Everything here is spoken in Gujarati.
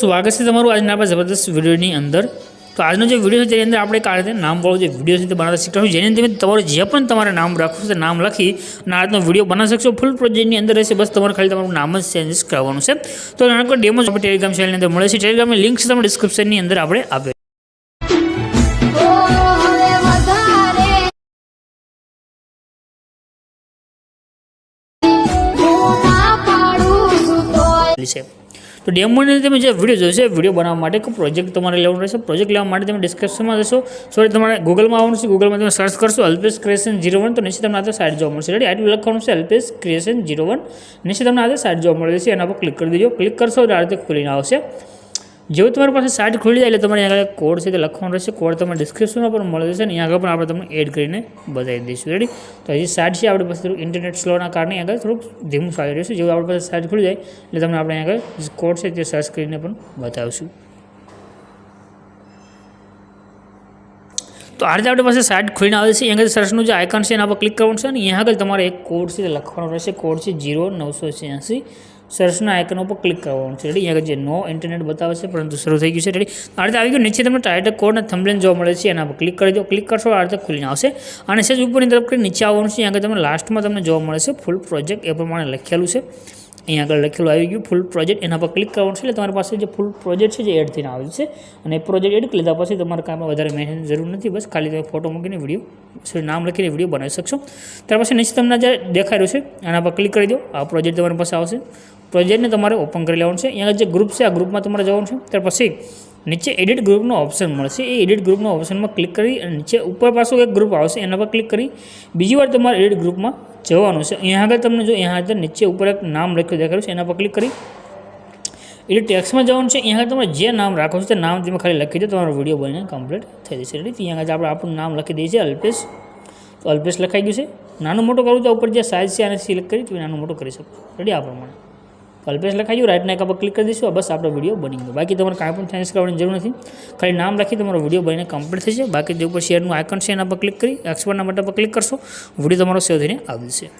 સ્વાગત છે તમારું આજના આપણા જબરદસ્ત વિડીયોની અંદર. તો આજનો જે વીડિયો છે તેની અંદર આપણે રીતે નામવાળો જે વીડિયો છે તે બનાવતા શીખવાનું જેની અંદર તમારું જે પણ તમારે નામ રાખવું છે નામ લખી અને આજનો વીડિયો બનાવી શકશો. ફૂલ પ્રોજેક્ટની અંદર રહેશે બસ તમારે ખાલી તમારું નામ જ ચેન્જીસ કરવાનું છે. તો નાનકડો ડેમો આપણે ટેલિગ્રામ ચેનલની અંદર મળે છે. ટેલિગ્રામની લિંક છે તમને ડિસ્ક્રિપ્શનની અંદર આપણે આપે છે. તો ડેમોની તમે જે વીડિયો જોશે વીડિયો બનાવવા માટે એક પ્રોજેક્ટ તમારે લેવાનું રહેશે. પ્રોજેક્ટ લેવા માટે તમે ડિસ્ક્રિપ્શનમાં જશો. સોરી તમારે ગૂગલમાં આવવાનું છે. ગૂગલમાં તમે સર્ચ કરશો અલ્પેશ ક્રિએશન જીરો વન તો નીચે તમને આ સાઇડ જોવા મળશે. રેડી આટલું લખવાનું છે અલ્પેશ ક્રિએશન જીરો વન નીચે તમને આ સાઇડ જોવા મળે છે. એના પર ક્લિક કરી દેજો. ક્લિક કરશો એટલે આ રીતે ખુલીને આવશે. જેવું તમારી પાસે સાઇટ ખુલી જાય એટલે તમારે આગળ કોડ છે તે લખવાનો રહેશે. કોડ તમને ડિસ્ક્રિપ્શનમાં પણ મળે છે અને અહીંયા આગળ પણ આપણે તમને એડ કરીને બતાવી દઈશું. રેડી તો હજી સાઇટ છે, આપણી પાસે થોડું ઇન્ટરનેટ સ્લોના કારણે આગળ થોડુંક ધીમું ચાલી રહ્યું છે. જેવું આપણી પાસે સાઇટ ખુલી જાય એટલે તમને આપણે આગળ કોડ છે તે સર્ચ કરીને પણ બતાવીશું. તો આ રીતે આપણી પાસે સાઇટ ખોલીને આવે છે. અહીંયા સર્ચનું જે આઇકન છે એના પર ક્લિક કરવાનું છે અને અહીંયા આગળ તમારે એક કોડ છે લખવાનો રહેશે. કોડ છે જીરો નવસો છ્યાસી. સર્ચના આઇકન ઉપર ક્લિક કરવાનું છે. રેડી અહીંયા જે નો ઇન્ટરનેટ બતાવે છે, પરંતુ શરૂ થઈ ગયું છે. રેડી આ રીતે આવી ગયું. નીચે તમને ટાઇટલ કોડ અને થંબલેન જોવા મળે છે. એના પર ક્લિક કરી દો. ક્લિક કરશો, આ રીતે ખુલીને આવશે. અને સેજ ઉપરની તરફ કરી નીચે આવવાનું છે. અહીંયા તમને લાસ્ટમાં તમને જોવા મળે છે ફૂલ પ્રોજેક્ટ એ પ્રમાણે લખેલું છે. અહીંયા આગળ લખેલું આવી ગયું. ફૂલ પ્રોજેક્ટ એના પર ક્લિક કરવાનું છે. એટલે તમારી પાસે જે ફૂલ પ્રોજેક્ટ છે, જે એડ થઈને આવે છે. અને પ્રોજેક્ટ એડ લીધા પછી તમારે કામમાં વધારે મહેનત જરૂર નથી. બસ ખાલી તમે ફોટો મૂકીને વીડિયો સોરી નામ લખીને વીડિયો બનાવી શકશો. ત્યાર પછી નીચે તમને જે દેખાઈ રહ્યું છે, એના પર ક્લિક કરી દો. આ પ્રોજેક્ટ તમારી પાસે આવશે. પ્રોજેક્ટને તમારે ઓપન કરી લેવાનું છે. અહીંયા જે ગ્રુપ છે, આ ગ્રુપમાં તમારે જવાનું છે. ત્યાર પછી નીચે એડિટ ગ્રુપનો ઓપ્શન મળશે. એ એડિટ ગ્રુપનો ઓપ્શનમાં ક્લિક કરી અને નીચે ઉપર પાછું એક ગ્રુપ આવશે. એના પર ક્લિક કરી બીજી વાર તમારે એડિટ ગ્રુપમાં જવાનું છે. અહીંયા આગળ તમને જો અહીંયા આગળ નીચે ઉપર એક નામ લખ્યું દેખાડ્યું છે, એના પર ક્લિક કરી એટલે ટેક્સમાં જવાનું છે. અહીંયા તમે જે નામ રાખો છો, તે નામ તમે ખાલી લખી દો, તમારો વીડિયો બનીને કમ્પ્લીટ થઈ જશે. રેડી ત્યાં આગળ આપણે આપણું નામ લખી દઈએ છીએ, અલ્પેશ. તો અલ્પેશ લખાઈ ગયું છે. નાનું મોટું કરવું તો ઉપર જે સાઇઝ છે, આને સિલેક્ટ કરી તમે નાનું મોટું કરી શકો. રેડી આ પ્રમાણે. તો લખાયું રાઈટ નાકા પર ક્લિક કરી દઈશું બસ આપણો વીડિયો બની ગયો. બાકી તમારે કાંઈ પણ ચેન્જ કરવાની જરૂર નથી. ખાલી નામ લખી તમારો વીડિયો બનીને કમ્પ્લીટ થઈ બાકી જે ઉપર શેરનું આઇકન છે એના પર ક્લિક કરી એક્સપર્ટના બટન પર ક્લિક કરશો. વીડિયો તમારો સેવ થઈને આવી જશે.